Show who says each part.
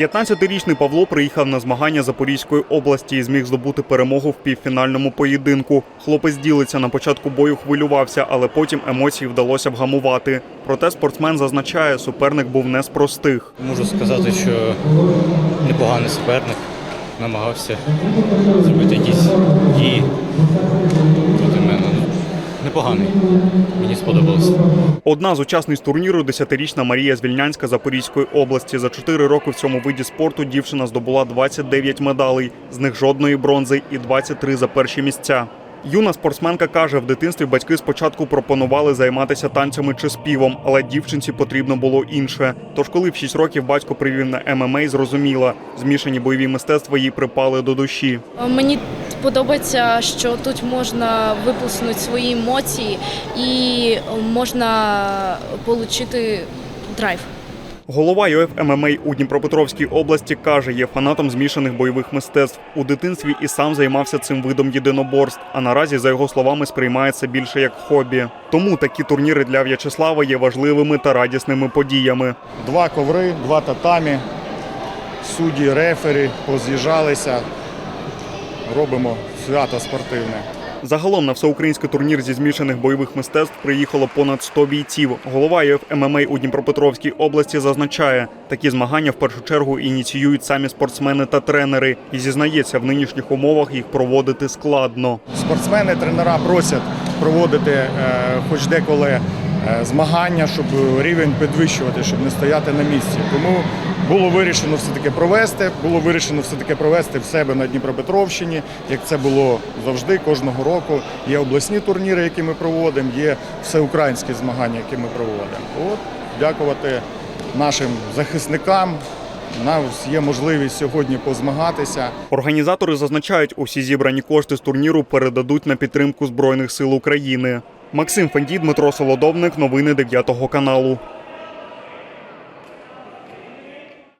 Speaker 1: 15-річний Павло приїхав на змагання Запорізької області і зміг здобути перемогу в півфінальному поєдинку. Хлопець ділиться на початку бою хвилювався, але потім емоції вдалося вгамувати. Проте спортсмен зазначає, суперник був не з простих.
Speaker 2: Можу сказати, що непоганий суперник намагався зробити якісь дії проти мене. Непоганий. Мені сподобалося.
Speaker 1: Одна з учасниць турніру – 10-річна Марія Звільнянська Запорізької області. За 4 роки в цьому виді спорту дівчина здобула 29 медалей, з них жодної бронзи і 23 за перші місця. Юна спортсменка каже, в дитинстві батьки спочатку пропонували займатися танцями чи співом, але дівчинці потрібно було інше. Тож, коли в 6 років батько привів на ММА, зрозуміла, змішані бойові мистецтва їй припали до душі.
Speaker 3: Мені подобається, що тут можна виплеснути свої емоції і можна отримати драйв.
Speaker 1: Голова ЮФ ММА у Дніпропетровській області каже, є фанатом змішаних бойових мистецтв. У дитинстві і сам займався цим видом єдиноборств. А наразі, за його словами, сприймається більше як хобі. Тому такі турніри для В'ячеслава є важливими та радісними подіями.
Speaker 4: Два коври, два татамі, судді, рефері поз'їжджалися. Робимо свято спортивне.
Speaker 1: Загалом на всеукраїнський турнір зі змішаних бойових мистецтв приїхало понад 100 бійців. Голова ЄФ ММА у Дніпропетровській області зазначає, такі змагання в першу чергу ініціюють самі спортсмени та тренери і зізнається, в нинішніх умовах їх проводити складно.
Speaker 4: Спортсмени, тренера просять проводити е, хоч деколи змагання, щоб рівень підвищувати, щоб не стояти на місці. Тому було вирішено все-таки провести, було вирішено все-таки провести в себе на Дніпропетровщині, як це було завжди кожного року. Є обласні турніри, які ми проводимо, є всеукраїнські змагання, які ми проводимо. От, дякувати нашим захисникам. Нас є можливість сьогодні позмагатися.
Speaker 1: Організатори зазначають, усі зібрані кошти з турніру передадуть на підтримку Збройних сил України. Максим Фендій, Дмитро Солодовник, новини 9 каналу.